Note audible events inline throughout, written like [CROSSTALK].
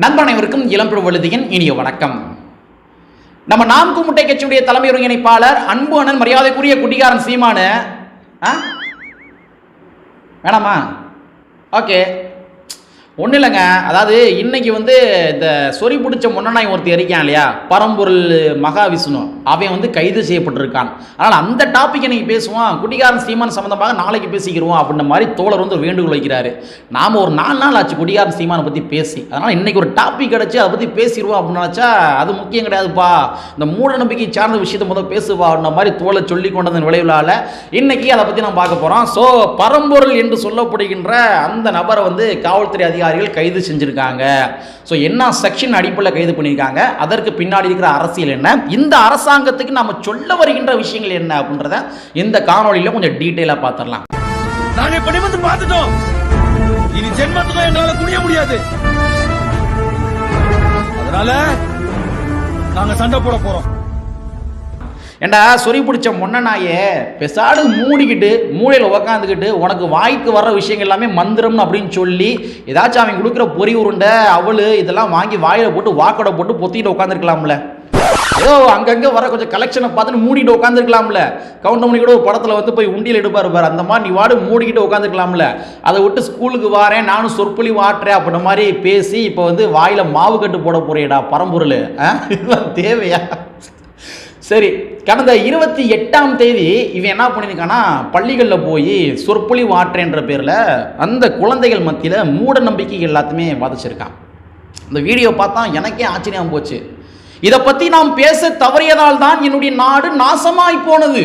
நண்பனைவருக்கும் இளம்பெரு வழுதியின் இனிய வணக்கம். நம்ம நாம் குமுட்டை கட்சியுடைய தலைமை ஒருங்கிணைப்பாளர் அன்பு அண்ணன் மரியாதைக்குரிய குடிகாரன் சீமானு ஆ? வேணாமா? ஓகே. ஒன்றும் இல்லைங்க. அதாவது இன்னைக்கு வந்து இந்த சொறி பிடிச்ச முன்னநாய் ஒருத்தர் இருக்கான் இல்லையா? பரம்பொருள் மகாவிஷ்ணு. அவன் வந்து கைது செய்யப்பட்டிருக்கான். அதனால் அந்த டாபிக் இன்னைக்கு பேசுவோம். குடிகாரன் சீமான் சம்மந்தமாக நாளைக்கு பேசிக்கிறோம் அப்படின்ற மாதிரி தோழர் வந்து ஒரு வேண்டுகோள் வைக்கிறாரு. நாம் ஒரு நாலு நாள் ஆச்சு குடிகாரன் சீமானை பற்றி பேசி. அதனால் இன்னைக்கு ஒரு டாபிக் கிடச்சி அதை பற்றி பேசிடுவோம் அப்படின்னு நினச்சா அது முக்கியம் கிடையாதுப்பா. இந்த மூட நம்பிக்கை சார்ந்த விஷயத்தை முதல் பேசுவா அப்படின்ற மாதிரி தோலை சொல்லி கொண்டதன் விளைவுலால் இன்னைக்கு அதை பற்றி நம்ம பார்க்க போகிறோம் ஸோ பரம்பொருள் என்று சொல்லப்படுகின்ற அந்த நபரை வந்து காவல்துறை அதிகாரிகள் கைது செஞ்சுருக்காங்க. ஸோ என்ன செக்ஷன் அடிப்படையில் கைது பண்ணியிருக்காங்க அதற்கு பின்னாடி இருக்கிற அரசியல் என்ன? இந்த அரசாங்கத்துக்கு நம்ம சொல்ல வருகின்ற விஷயங்கள் என்ன அப்படின்றத இந்த காணொலியில் கொஞ்சம் டீட்டெயிலாக பார்த்துடலாம் நாங்கள் இப்படி வந்து பார்த்துட்டோம். இனி ஜென்மத்துக்கும் எங்களால குனிய முடியாது. அதனால நாங்க சண்டை போட போறோம். ஏண்டா சொறி பிடிச்ச மொன்னனாயே பெசாடு மூடிக்கிட்டு மூளையில் உக்காந்துக்கிட்டு உனக்கு வாய்க்கு வர்ற விஷயங்கள் எல்லாமே மந்திரம்னு அப்படின்னு சொல்லி ஏதாச்சும் அவன் கொடுக்குற பொறி உருண்டை அவள் இதெல்லாம் வாங்கி வாயில் போட்டு வாக்கடை போட்டு பொத்திக்கிட்டு உட்காந்துருக்கலாம்ல ஏதோ அங்கங்கே வர கொஞ்சம் கலெக்ஷனை பார்த்துட்டு மூடிட்டு உட்காந்துருக்கலாம்ல கவுண்டமணி கூட ஒரு படத்தில் வந்து போய் உண்டியில் எடுப்பார் பாரு. அந்த மாதிரி நீ வாடு மூடிக்கிட்டு உட்காந்துருக்கலாம்ல அதை விட்டு ஸ்கூலுக்கு வாரேன் நானும் சொற்பொழி வாட்டுறேன் அப்படின்ற மாதிரி பேசி இப்போ வந்து வாயில் மாவு கட்டு போட போறியடா பரம்பொருள். ஆ? இதெல்லாம் தேவையா? சரி கடந்த இருபத்தி எட்டாம் தேதி இவன் என்ன பண்ணியிருக்கான்னா பள்ளிகளில் போய் சொற்பொழி வாற்றேன்ற பேரில் அந்த குழந்தைகள் மத்தியில் மூட நம்பிக்கை எல்லாத்தையுமே வதச்சிருக்கான். இந்த வீடியோ பார்த்தா எனக்கே ஆச்சரியம் போச்சு. இதை பற்றி நாம் பேச தவறியதால் தான் என்னுடைய நாடு நாசமாய் போனது.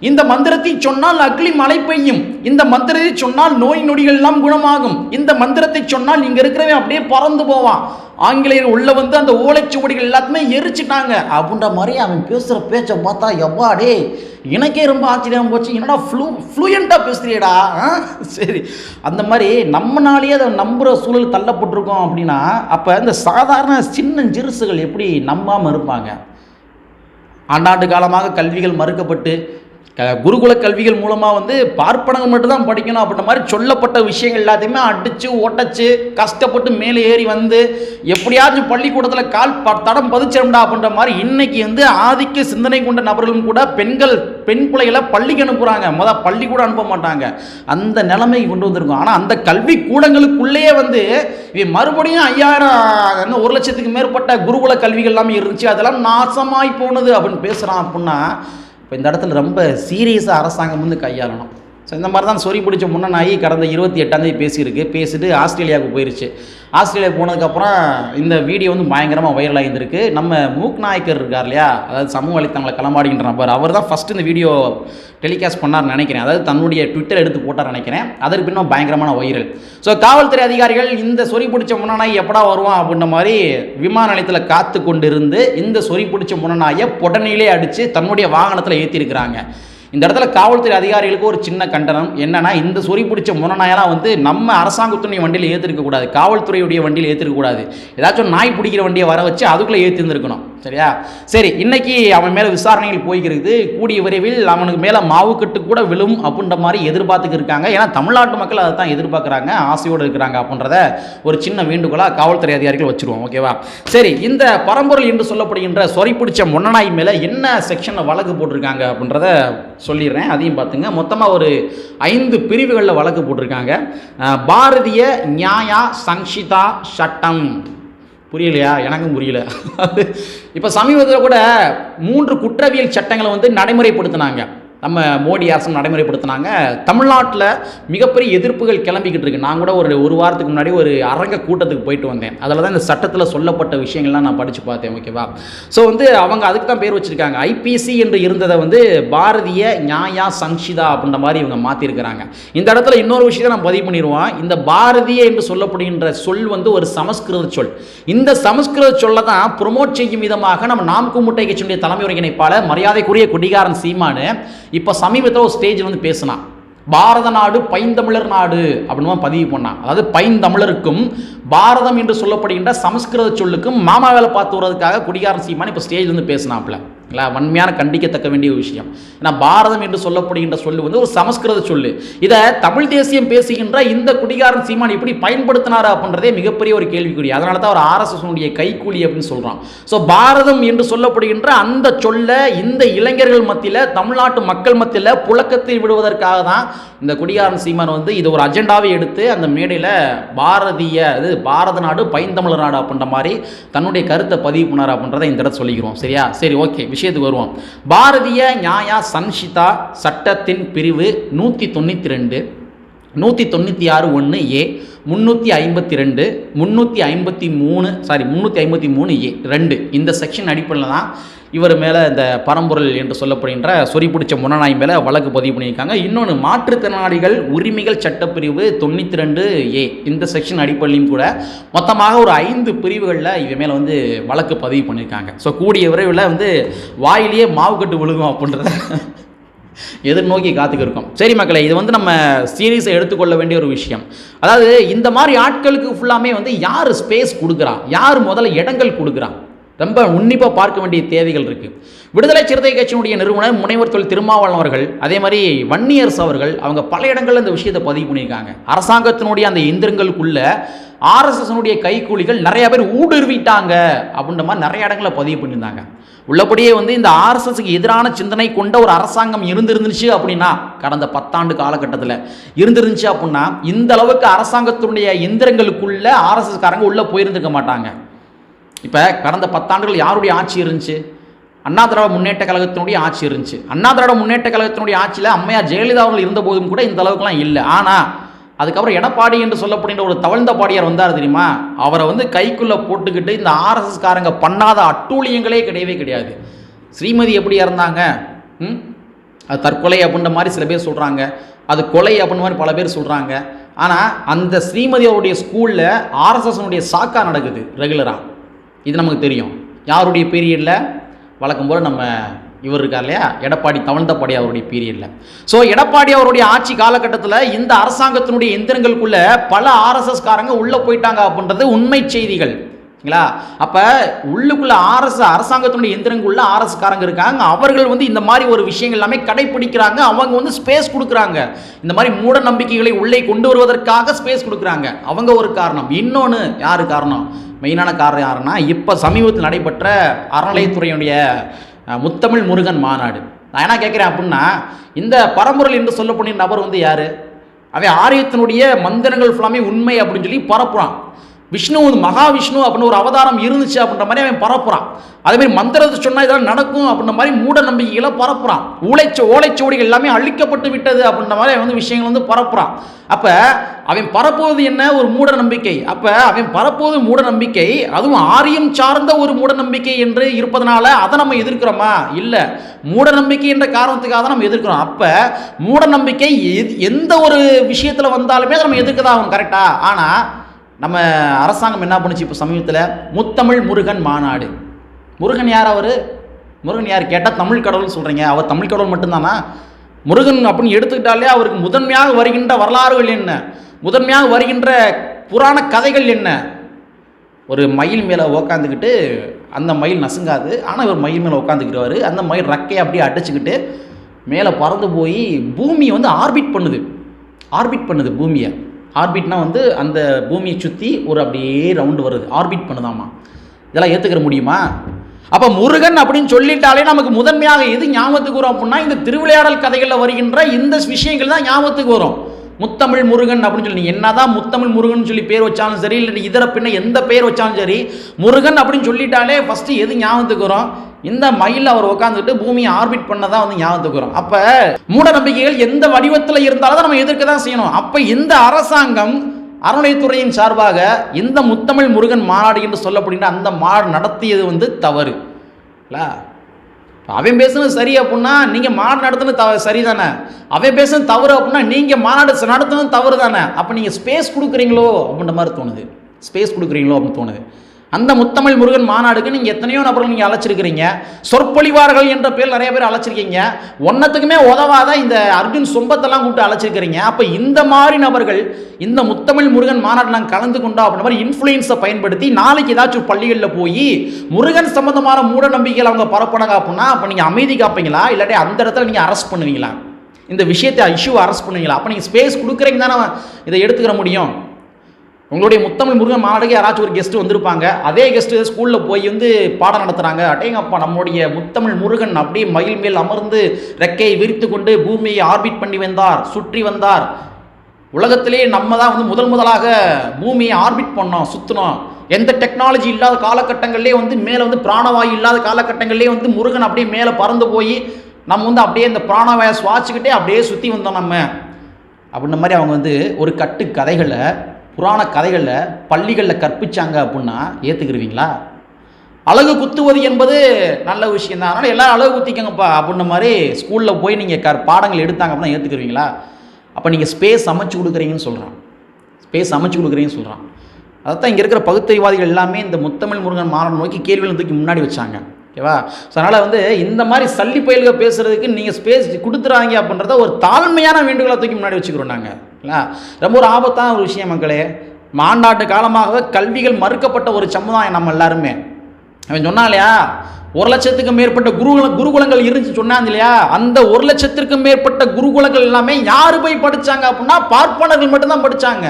இந்த மந்திரத்தை சொன்னால் அக்லி மழை பெய்யும். இந்த மந்திரத்தை சொன்னால் நோய் நொடிகள் எல்லாம் குணமாகும். இந்த மந்திரத்தை சொன்னால் இங்க இருக்கிறவன் அப்படியே பறந்து போவான். ஆங்கிலேயர் உள்ள வந்து அந்த ஓலைச்சுவடிகள் எல்லாத்தையுமே எரிச்சிட்டாங்க. அப்படின்ற மாதிரி அவன் பேசுகிற பேச்சை பார்த்தா எவ்வாடே எனக்கே ரொம்ப ஆச்சரியம் போச்சு. என்னடா ஃப்ளூ ஃப்ளூயண்ட்டாக பேசுறியடா? ஆ? சரி. அந்த மாதிரி நம்மனாலேயே அதை நம்புகிற சூழல் தள்ளப்பட்டிருக்கோம் அப்படின்னா அப்போ இந்த சாதாரண சின்ன சிறுசுகள் எப்படி நம்பாமல் இருப்பாங்க? ஆண்டாண்டு காலமாக கல்விகள் மறுக்கப்பட்டு குருகுல கல்விகள் மூலமாக வந்து பார்ப்பனங்கள் மட்டும்தான் படிக்கணும் அப்படின்ற மாதிரி சொல்லப்பட்ட விஷயங்கள் எல்லாத்தையுமே அடித்து ஒட்டச்சு கஷ்டப்பட்டு மேலே ஏறி வந்து எப்படியாச்சும் பள்ளிக்கூடத்தில் கால் ப தடம் பதிச்சிடம்டா அப்படின்ற மாதிரி இன்னைக்கு வந்து ஆதிக்க சிந்தனை கொண்ட நபர்களும் கூட பெண்கள் பெண் பிள்ளைகளை பள்ளிக்கு அனுப்புகிறாங்க மொதல் பள்ளி கூட அனுப்ப மாட்டாங்க. அந்த நிலைமைக்கு கொண்டு வந்திருக்கோம். ஆனால் அந்த கல்வி கூடங்களுக்குள்ளேயே வந்து இவன் மறுபடியும் ஐயாயிரம் ஒரு லட்சத்துக்கு மேற்பட்ட குருகுல கல்விகள் எல்லாமே இருந்துச்சு. அதெல்லாம் நாசமாய் போனது அப்படின்னு பேசுகிறான் அப்படின்னா இப்போ இந்த இடத்துல ரொம்ப சீரியஸாக அரசாங்கம் வந்து கையாளணும். ஸோ இந்த மாதிரி தான் சொறி பிடிச்ச முன்னனாயி கடந்த இருபத்தி எட்டாந்தேதி பேசியிருக்கு. பேசிட்டு ஆஸ்திரேலியாவுக்கு போயிருச்சு. ஆஸ்திரேலியா போனதுக்கப்புறம் இந்த வீடியோ வந்து பயங்கரமாக வைரல் ஆகியிருந்திருக்கு நம்ம மூக் நாயக்கர் இருக்கார் இல்லையா? அதாவது சமூக வலைத்தளங்களை களமாடுகின்ற நபர். அவர் தான் ஃபஸ்ட்டு இந்த வீடியோ டெலிகாஸ்ட் பண்ணார்னு நினைக்கிறேன். அதாவது தன்னுடைய ட்விட்டர் எடுத்து போட்டார் நினைக்கிறேன். அதற்கு பின்னும் பயங்கரமான வைரல் ஸோ காவல்துறை அதிகாரிகள் இந்த சொறி பிடிச்ச முன்னநாய் எப்படா வருவான் அப்படின்ற மாதிரி விமான நிலையத்தில் காத்து கொண்டு இருந்து இந்த சொறி பிடிச்ச முன்னநாயை புடனிலே அடித்து தன்னுடைய வாகனத்தில் ஏற்றிருக்கிறாங்க இந்த இடத்துல காவல்துறை அதிகாரிகளுக்கு ஒரு சின்ன கண்டனம். என்னன்னா இந்த சொறி பிடிச்ச முரணாயெல்லாம் வந்து நம்ம அரசாங்கத்துடைய வண்டியில் ஏற்றிருக்கக்கூடாது காவல்துறையுடைய வண்டியில் ஏற்றிருக்கக்கூடாது ஏதாச்சும் நாய் பிடிக்கிற வண்டியை வர வச்சு அதுக்குள்ளே ஏற்றிருந்துருக்கணும் சரியா? சரி இன்னைக்கு அவன் மேலே விசாரணைகள் போய்கிறது. கூடிய விரைவில் அவனுக்கு மேலே மாவுக்கட்டு கூட விழும் அப்படின்ற மாதிரி எதிர்பார்த்துக்கு இருக்காங்க. ஏன்னா தமிழ்நாட்டு மக்கள் அதை தான் எதிர்பார்க்குறாங்க ஆசையோடு இருக்கிறாங்க அப்படின்றத ஒரு சின்ன வேண்டுகோளாக காவல்துறை அதிகாரிகள் வச்சுருவோம் ஓகேவா சரி இந்த பரம்பொருள் என்று சொல்லப்படுகின்ற சொறி பிடிச்ச முன்னநாய் மேலே என்ன செக்ஷனில் வழக்கு போட்டிருக்காங்க அப்படின்றத சொல்லிடுறேன். அதையும் பார்த்துங்க மொத்தமாக ஒரு ஐந்து பிரிவுகளில் வழக்கு போட்டிருக்காங்க. பாரதிய நியாயா சங்ஷிதா சட்டம். புரியலையா? எனக்கும் புரியல. [LAUGHS] இப்போ சமீபத்தில் கூட மூன்று குற்றவியல் சட்டங்களை வந்து நடைமுறைப்படுத்தினாங்க. நம்ம மோடி அரசு நடைமுறைப்படுத்தினாங்க. தமிழ்நாட்டில் மிகப்பெரிய எதிர்ப்புகள் கிளம்பிக்கிட்டு இருக்கு. நான் கூட ஒரு ஒரு வாரத்துக்கு முன்னாடி ஒரு அரங்க கூட்டத்துக்கு போயிட்டு வந்தேன். அதில் தான் இந்த சட்டத்தில் சொல்லப்பட்ட விஷயங்கள்லாம் நான் படித்து பார்த்தேன் ஓகேவா ஸோ வந்து அவங்க அதுக்கு தான் பேர் வச்சுருக்காங்க. ஐபிசி என்று இருந்ததை வந்து பாரதிய நியாயா சங்ஷிதா அப்படின்ற மாதிரி இவங்க மாற்றிருக்கிறாங்க இந்த இடத்துல இன்னொரு விஷயத்தை நான் பதிவு பண்ணிடுவோம். இந்த பாரதிய என்று சொல்லப்படுகின்ற சொல் வந்து ஒரு சமஸ்கிருத சொல். இந்த சமஸ்கிருத சொல்லை தான் ப்ரொமோட் செய்யும் விதமாக நம்ம நாம் கும்முட்டை கட்சியுடைய தலைமை ஒருங்கிணைப்பாளர் மரியாதைக்குரிய குடிகாரன் சீமானு இப்போ சமீபத்தில் ஒரு ஸ்டேஜில் வந்து பேசினான். பாரத நாடு பைந்தமிழர் நாடு அப்படின்னு பதிவு பண்ணான். அதாவது பைந்தமிழருக்கும் பாரதம் என்று சொல்லப்படுகின்ற சமஸ்கிருத சொல்லுக்கும் மாமா வேலை பார்த்து வர்றதுக்காக குடிகாரன் சீமான் இப்போ ஸ்டேஜ் வந்து பேசினாப்புல. வன்மையான கண்டிக்கத்தக்க வேண்டிய ஒரு விஷயம். ஏன்னா பாரதம் என்று சொல்லப்படுகின்ற சொல்லு வந்து ஒரு சமஸ்கிருத சொல்லு. இதை தமிழ் தேசியம் பேசுகின்ற இந்த குடிகாரன் சீமான் எப்படி பயன்படுத்தினாரா அப்படின்றதே மிகப்பெரிய ஒரு கேள்விக்குறி. அதனால தான் அவர் ஆர்எஸ்எஸ்னுடைய கைக்கூலி அப்படின்னு சொல்கிறான் ஸோ பாரதம் என்று சொல்லப்படுகின்ற அந்த சொல்ல இந்த இளைஞர்கள் மத்தியில் தமிழ்நாட்டு மக்கள் மத்தியில் புழக்கத்தில் விடுவதற்காக தான் இந்த குடிகாரன் சீமான் வந்து இது ஒரு அஜெண்டாவை எடுத்து அந்த மேடையில் பாரதிய இது பாரத நாடு பைந்தமிழர் நாடு அப்படின்ற மாதிரி தன்னுடைய கருத்தை பதிவு பண்ணார் அப்படின்றத இந்த இடத்துல சொல்லிக்கிறோம். சரியா? சரி ஓகே. விஷயத்துக்கு வருவோம். பாரதிய நியாயா சன்ஷிதா சட்டத்தின் பிரிவு நூற்றி தொண்ணூற்றி ரெண்டு. நூற்றி தொண்ணூற்றி ஆறு ஒன்று ஏ முந்நூற்றி ஐம்பத்தி ரெண்டு முந்நூற்றி ஐம்பத்தி மூணு சாரி முந்நூற்றி ஐம்பத்தி மூணு ஏ ரெண்டு. இந்த செக்ஷன் அடிப்படையில் தான் இவர் மேலே இந்த பரம்பொருள் என்று சொல்லப்படுகின்ற சொறி பிடிச்ச முன்னநாய் மேலே வழக்கு பதிவு பண்ணியிருக்காங்க. இன்னொன்று மாற்றுத்திறனாளிகள் உரிமைகள் சட்டப்பிரிவு தொண்ணூற்றி ரெண்டு ஏ. இந்த செக்ஷன் அடிப்படையிலும் கூட மொத்தமாக ஒரு ஐந்து பிரிவுகளில் இவன் மேலே வந்து வழக்கு பதிவு பண்ணியிருக்காங்க. ஸோ கூடிய விரைவில் வந்து வாயிலேயே மாவு கட்டு விழுகும் அப்படின்றத எதிர்நோக்கி காத்துக்கிருக்கோம். சரி மக்களே இது வந்து நம்ம சீரியஸை எடுத்துக்கொள்ள வேண்டிய ஒரு விஷயம். அதாவது இந்த மாதிரி ஆட்களுக்கு ஃபுல்லாமே வந்து யார் ஸ்பேஸ் கொடுக்குறா? யார் முதல்ல இடங்கள் கொடுக்குறா? ரொம்ப உன்னிப்பாக பார்க்க வேண்டிய தேவைகள் இருக்குது விடுதலை சிறுத்தை கட்சியினுடைய நிறுவனர் முனைவர் தொழில் திருமாவளவன் அவர்கள் அதே மாதிரி வன்னியர்ஸ் அவர்கள் அவங்க பல இடங்களில் இந்த விஷயத்தை பதிவு பண்ணியிருக்காங்க. அரசாங்கத்தினுடைய அந்த எந்திரங்களுக்குள்ள ஆர்எஸ்எஸ்னுடைய கைக்கூலிகள் நிறைய பேர் ஊடுருவிட்டாங்க அப்படின்ற மாதிரி நிறைய இடங்களில் பதிவு பண்ணியிருந்தாங்க. உள்ளபடியே வந்து இந்த ஆர்எஸ்எஸ்க்கு எதிரான சிந்தனை கொண்ட ஒரு அரசாங்கம் இருந்திருந்துச்சு அப்படின்னா கடந்த பத்தாண்டு காலகட்டத்தில் இருந்திருந்துச்சு அப்படின்னா இந்த அளவுக்கு அரசாங்கத்தினுடைய எந்திரங்களுக்குள்ள ஆர்எஸ்எஸ்காரங்க உள்ளே போயிருந்திருக்க மாட்டாங்க. இப்போ கடந்த பத்தாண்டுகள் யாருடைய ஆட்சி இருந்துச்சு? அண்ணா திராவிட முன்னேற்ற கழகத்தினுடைய ஆட்சி இருந்துச்சு. அண்ணா திராவிட முன்னேற்ற கழகத்தினுடைய ஆட்சியில் அம்மையார் ஜெயலலிதா அவர்கள் இருந்தபோதும் கூட இந்த அளவுக்குலாம் இல்லை. ஆனால் அதுக்கப்புறம் எடப்பாடி என்று சொல்லப்படுகின்ற ஒரு தவழ்ந்த பாடியார் வந்தார் தெரியுமா? அவரை வந்து கைக்குள்ளே போட்டுக்கிட்டு இந்த ஆர்எஸ்எஸ் காரங்க பண்ணாத அட்டூழியங்களே கிடையவே கிடையாது. ஸ்ரீமதி எப்படி இறந்தாங்க ம்? அது தற்கொலை அப்படின்ற மாதிரி சில பேர் சொல்கிறாங்க அது கொலை அப்படின்ற மாதிரி பல பேர் சொல்கிறாங்க ஆனால் அந்த ஸ்ரீமதி அவருடைய ஸ்கூலில் ஆர்எஸ்எஸ்னுடைய சாக்கா நடக்குது ரெகுலராக இது நமக்கு தெரியும். யாருடைய பீரியடில் வழக்கம் போல் நம்ம இவர் இருக்கார் இல்லையா? எடப்பாடி தவழ்ந்தபாடி அவருடைய பீரியடில் ஸோ எடப்பாடி அவருடைய ஆட்சி காலகட்டத்தில் இந்த அரசாங்கத்தினுடைய எந்திரங்களுக்குள்ள பல ஆர்எஸ்எஸ்காரங்க உள்ளே போயிட்டாங்க அப்படின்றது உண்மை செய்திகள். சரிங்களா அப்போ உள்ளுக்குள்ள ஆர்எஸ் அரசாங்கத்தினுடைய எந்திரங்குள்ள ஆர்எஸ்காரங்க இருக்காங்க. அவர்கள் வந்து இந்த மாதிரி ஒரு விஷயங்கள் எல்லாமே கடைப்பிடிக்கிறாங்க. அவங்க வந்து ஸ்பேஸ் கொடுக்குறாங்க. இந்த மாதிரி மூட நம்பிக்கைகளை உள்ளே கொண்டு வருவதற்காக ஸ்பேஸ் கொடுக்குறாங்க. அவங்க ஒரு காரணம். இன்னொன்று யார் காரணம்? மெயினான காரணம் யாருன்னா இப்போ சமீபத்தில் நடைபெற்ற அறநிலையத்துறையுடைய முத்தமிழ் முருகன் மாநாடு. நான் என்ன கேட்குறேன் அப்படின்னா இந்த பரம்பொருள் என்று சொல்லக்கூடிய நபர் வந்து யார்? அவன் ஆரியத்தினுடைய மந்திரங்கள் ஃபுல்லாமே உண்மை அப்படின்னு சொல்லி பரப்புறான். விஷ்ணு வந்து மகாவிஷ்ணு அப்படின்னு ஒரு அவதாரம் இருந்துச்சு அப்படின்ற மாதிரி அவன் பரப்புறான். அதேமாதிரி மந்திரத்தை சொன்னால் இதெல்லாம் நடக்கும் அப்படின்ற மாதிரி மூட நம்பிக்கைகளை பரப்புறான். ஊழைச்ச ஓலைச்சுவடிகள் எல்லாமே அழிக்கப்பட்டு விட்டது அப்படின்ற மாதிரி அவன் வந்து விஷயங்கள் வந்து பரப்புறான். அப்போ அவன் பரப்புவது என்ன? ஒரு மூட நம்பிக்கை. அப்போ அவன் பரப்புவது மூட நம்பிக்கை அதுவும் ஆரியம் சார்ந்த ஒரு மூட நம்பிக்கை என்று இருப்பதனால அதை நம்ம எதிர்க்கிறோமா? இல்லை. மூட நம்பிக்கை என்ற காரணத்துக்காக தான் நம்ம எதிர்க்கிறோம். அப்போ மூட நம்பிக்கை எந்த ஒரு விஷயத்தில் வந்தாலுமே அதை நம்ம எதிர்க்க தான் கரெக்டாக ஆனால் நம்ம அரசாங்கம் என்ன பண்ணுச்சு இப்போ சமீபத்தில்? முத்தமிழ் முருகன் மாநாடு. முருகன் யார் அவர்? முருகன் யார்? கேட்டால் தமிழ் கடவுள்னு சொல்கிறீங்க அவர் தமிழ் கடவுள் மட்டும்தானா? முருகன் அப்படின்னு எடுத்துக்கிட்டாலே அவருக்கு முதன்மையாக வருகின்ற வரலாறுகள் என்ன? முதன்மையாக வருகின்ற புராண கதைகள் என்ன? ஒரு மயில் மேலே உக்காந்துக்கிட்டு அந்த மயில் நசுங்காது. ஆனால் இவர் மயில் மேலே உட்காந்துக்கிறவர் அந்த மயில் ரக்கையை அப்படியே அடிச்சுக்கிட்டு மேலே பறந்து போய் பூமியை வந்து ஆர்பிட் பண்ணுது. ஆர்பிட் பண்ணுது பூமியை. ஆர்பிட்னா வந்து அந்த பூமியை சுற்றி ஒரு அப்படியே ரவுண்டு வருது. ஆர்பிட் பண்ணுதாமா? இதெல்லாம் ஏற்றுக்கிற முடியுமா? அப்போ முருகன் அப்படின்னு சொல்லிட்டாலே நமக்கு முதன்மையாக எது ஞாபகத்துக்கு வரும் அப்படின்னா இந்த திருவிளையாடல் கதைகளில் வருகின்ற இந்த விஷயங்கள் தான் ஞாபகத்துக்கு வரும். முத்தமிழ் முருகன் அப்படின்னு சொல்லி என்னதான் முத்தமிழ் முருகன் சொல்லி பேர் வச்சாலும் சரி இல்லை இதர பின்ன எந்த பேர் வச்சாலும் சரி முருகன் அப்படின்னு சொல்லிட்டாலே ஃபஸ்ட்டு எது ஞாபகத்துக்கு வரும்? இந்த மயில் அவர் உட்காந்துட்டு பூமியை ஆர்பிட் பண்ணதான் வந்து ஞாபகத்துக்கு வரும். அப்போ மூட நம்பிக்கைகள் எந்த வடிவத்தில் இருந்தாலும் நம்ம எதிர்க்க தான் செய்யணும். அப்போ இந்த அரசாங்கம் அறநிலையத்துறையின் சார்பாக இந்த முத்தமிழ் முருகன் மாநாடு என்று சொல்லப்படுகின்ற அந்த மாநாடு நடத்தியது வந்து தவறு. இல்லை? அவன் பேசுனது சரி அப்படின்னா நீங்கள் மாநாடு நடத்தினது தவ சரி தானே அவன் பேசுனது தவறு அப்படின்னா நீங்கள் மாநாடு நடத்தினது தவறு தானே அப்போ நீங்கள் ஸ்பேஸ் கொடுக்குறீங்களோ? அப்படின்ற மாதிரி தோணுது. ஸ்பேஸ் கொடுக்குறீங்களோ? அப்படின்னு தோணுது. அந்த முத்தமிழ் முருகன் மாநாடுக்கு நீங்கள் எத்தனையோ நபர்கள் நீங்கள் அழைச்சிருக்கிறீங்க? சொற்பொழிவார்கள் என்ற பேர் நிறைய பேர் அழைச்சிருக்கீங்க. ஒன்றத்துக்குமே உதவாத இந்த அர்ஜுன் சொம்பத்தெல்லாம் கூப்பிட்டு அழைச்சிருக்கிறீங்க. அப்போ இந்த மாதிரி நபர்கள் இந்த முத்தமிழ் முருகன் மாநாட்டில் நாங்கள் கலந்து கொண்டோம் அப்படின்ற மாதிரி இன்ஃப்ளூயன்ஸை பயன்படுத்தி நாளைக்கு ஏதாச்சும் பள்ளிகளில் போய் முருகன் சம்பந்தமான மூட நம்பிக்கைகள் அவங்க பரப்பினாங்க அப்படின்னா அப்போ நீங்கள் அமைதி காப்பீங்களா? இல்லாட்டி அந்த இடத்துல நீங்கள் அரெஸ்ட் பண்ணுவீங்களா? இந்த விஷயத்தை இஷ்யூ அரெஸ்ட் பண்ணுவீங்களா? அப்போ நீங்கள் ஸ்பேஸ் கொடுக்குறீங்க தானே இதை எடுத்துக்கிற முடியும். உங்களுடைய முத்தமிழ் முருகன் மாநாடுக்கு யாராச்சும் ஒரு கெஸ்ட் வந்திருப்பாங்க அதே கெஸ்ட் ஸ்கூலில் போய் வந்து பாடம் நடத்துகிறாங்க அட்டேங்கப்பா நம்முடைய முத்தமிழ் முருகன் அப்படியே மயில் மேல் அமர்ந்து ரெக்கையை விரித்து கொண்டு பூமியை ஆர்பிட் பண்ணி வந்தார் சுற்றி வந்தார். உலகத்திலே நம்ம தான் வந்து முதல் முதலாக பூமியை ஆர்பிட் பண்ணோம் சுற்றினோம் எந்த டெக்னாலஜி இல்லாத காலகட்டங்கள்லேயே வந்து மேலே வந்து பிராணவாயு இல்லாத காலகட்டங்கள்லேயே வந்து முருகன் அப்படியே மேலே பறந்து போய் நம்ம வந்து அப்படியே இந்த பிராணவாயை சுவாச்சிக்கிட்டே அப்படியே சுற்றி வந்தோம் நம்ம. அப்படின்ற மாதிரி அவங்க வந்து ஒரு கட்டு கதைகளை புராண கதைகளில் பள்ளிகளில் கற்பிச்சாங்க அப்படின்னா ஏற்றுக்கிருவீங்களா அழகு குத்துவது என்பது நல்ல விஷயம் தான். அதனால் எல்லோரும் அழகு குத்திக்கங்கப்பா அப்படின்ன மாதிரி ஸ்கூலில் போய் நீங்கள் க பாடங்கள் எடுத்தாங்க அப்படின்னா ஏற்றுக்கிருவீங்களா அப்போ நீங்கள் ஸ்பேஸ் அமைச்சு கொடுக்குறீங்கன்னு சொல்கிறான் ஸ்பேஸ் அமைச்சு கொடுக்குறீங்கன்னு சொல்கிறான் அதைத்தான் இங்கே இருக்கிற பகுத்தறிவாதிகள் எல்லாமே இந்த முத்தமிழ் முருகன் மாறன் நோக்கி கேள்விகள் தூக்கி முன்னாடி வச்சாங்க. ஓகேவா? ஸோ அதனால் வந்து இந்த மாதிரி சல்லி பயில்கள் பேசுகிறதுக்கு நீங்கள் ஸ்பேஸ் கொடுத்துறாங்க அப்படின்றத ஒரு தாழ்மையான வேண்டுகோளை தூக்கி முன்னாடி வச்சுக்கிறோம் நாங்கள் இல்லைங்களா ரொம்ப ஒரு ஆபத்தான ஒரு விஷயம் மக்களே. மாநாட்டு காலமாக கல்விகள் மறுக்கப்பட்ட ஒரு சமுதாயம் நம்ம எல்லாருமே. அவன் சொன்னான் இல்லையா? ஒரு லட்சத்துக்கும் மேற்பட்ட குருகுல குருகுலங்கள் இருந்துச்சு சொன்னாங்க இல்லையா? அந்த ஒரு லட்சத்திற்கும் மேற்பட்ட குருகுலங்கள் எல்லாமே யார் போய் படிச்சாங்க அப்படின்னா பார்ப்பனர்கள் மட்டும்தான் படித்தாங்க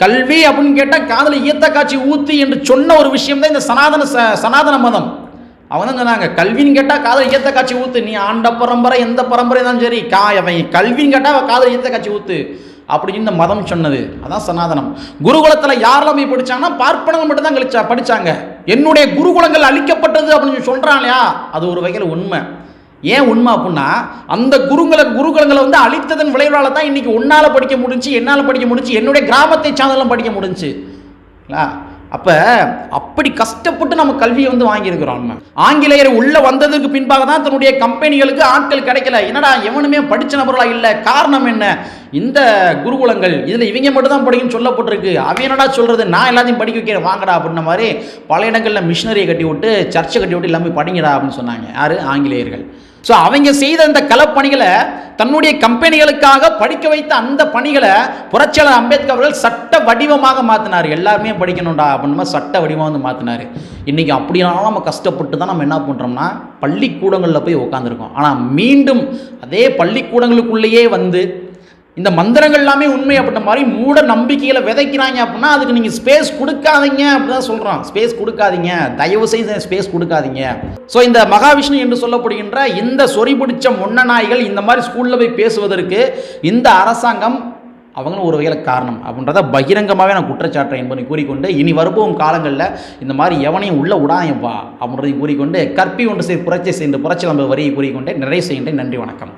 கல்வி அப்படின்னு கேட்டால் காதலை ஈத்த காட்சி ஊத்து என்று சொன்ன ஒரு விஷயம் தான் இந்த சனாதன ச- சனாதன மதம். அவங்க தான் சொன்னாங்க கல்வின்னு கேட்டால் காதல் ஈத்த காட்சி ஊத்து நீ ஆண்ட பரம்பரை எந்த பரம்பரை தான் சரி கா அவன் கல்வின்னு கேட்டால் காதல் ஈத்த காட்சி ஊத்து. அப்படின்னு இந்த மதம் சொன்னது. அதான் சனாதனம். குருகுலத்தில் யாரெல்லாம் போய் படித்தாங்கன்னா பார்ப்பனங்கள் மட்டும் தான் கழிச்சா படிச்சாங்க. என்னுடைய குருகுலங்கள் அழிக்கப்பட்டது அப்படின்னு சொல்கிறான் இல்லையா? அது ஒரு வகையில் உண்மை. ஏன் உண்மை அப்படின்னா அந்த குருங்களை குருகுலங்களை வந்து அழித்ததன் விளைவால் தான் இன்றைக்கி உன்னால் படிக்க முடிஞ்சு என்னால் படிக்க முடிஞ்சு என்னுடைய கிராமத்தை சார்ந்தெல்லாம் படிக்க முடிஞ்சு. அப்போ அப்படி கஷ்டப்பட்டு நம்ம கல்வியை வந்து வாங்கியிருக்கிறோம் நம்ம. ஆங்கிலேயர் உள்ளே வந்ததுக்கு பின்பாக தான் தன்னுடைய கம்பெனிகளுக்கு ஆட்கள் கிடைக்கல. என்னடா எவனுமே படித்த நபர்களாக இல்லை? காரணம் என்ன? இந்த குருகுலங்கள் இதில் இவங்க மட்டும் தான் படிக்கணும்னு சொல்லப்பட்டிருக்கு. அவன் என்னடா சொல்கிறது நான் எல்லாத்தையும் படிக்க வைக்கிறேன். வாங்கடா அப்படின்ன மாதிரி பல இடங்களில் மிஷினரியை கட்டி விட்டு சர்ச்சை கட்டி விட்டு எல்லாமே படிங்கடா அப்படின்னு சொன்னாங்க. யார்? ஆங்கிலேயர்கள். ஸோ அவங்க செய்த அந்த களப்பணிகளை தன்னுடைய கம்பெனிகளுக்காக படிக்க வைத்த அந்த பணிகளை புரட்சியாளர் அம்பேத்கர் அவர்கள் சட்ட வடிவமாக மாற்றினார் எல்லாருமே படிக்கணும்டா அப்படின்னு சட்ட வடிவமாக வந்து மாற்றினார் இன்றைக்கி அப்படினாலும் நம்ம கஷ்டப்பட்டு தான் நம்ம என்ன பண்ணுறோம்னா பள்ளிக்கூடங்களில் போய் உட்காந்துருக்கோம் ஆனால் மீண்டும் அதே பள்ளிக்கூடங்களுக்குள்ளேயே வந்து இந்த மந்திரங்கள் எல்லாமே உண்மை அப்படின்ற மாதிரி மூட நம்பிக்கைகளை விதைக்கிறாங்க அப்படின்னா அதுக்கு நீங்கள் ஸ்பேஸ் கொடுக்காதீங்க அப்படிதான் சொல்கிறான் சொல்கிறோம் ஸ்பேஸ் கொடுக்காதீங்க. தயவு செய்து ஸ்பேஸ் கொடுக்காதீங்க. ஸோ இந்த மகாவிஷ்ணு என்று சொல்லப்படுகின்ற இந்த சொறி பிடிச்ச மொன்ன நாய்கள் இந்த மாதிரி ஸ்கூலில் போய் பேசுவதற்கு இந்த அரசாங்கம் அவங்களும் ஒரு வகையில் காரணம் அப்படின்றத பகிரங்கமாகவே நான் குற்றச்சாட்டுறேன் என்பதை கூறிக்கொண்டு இனி வருபோகும் காலங்களில் இந்த மாதிரி எவனையும் உள்ள விடாயப்பா அப்படின்றதையும் கூறிக்கொண்டு கற்பி ஒன்று செய் புரட்சி செய்கின்ற புரட்சி நம்ம வரியை கூறிக்கொண்டே நிறைய செய்கின்றேன். நன்றி வணக்கம்.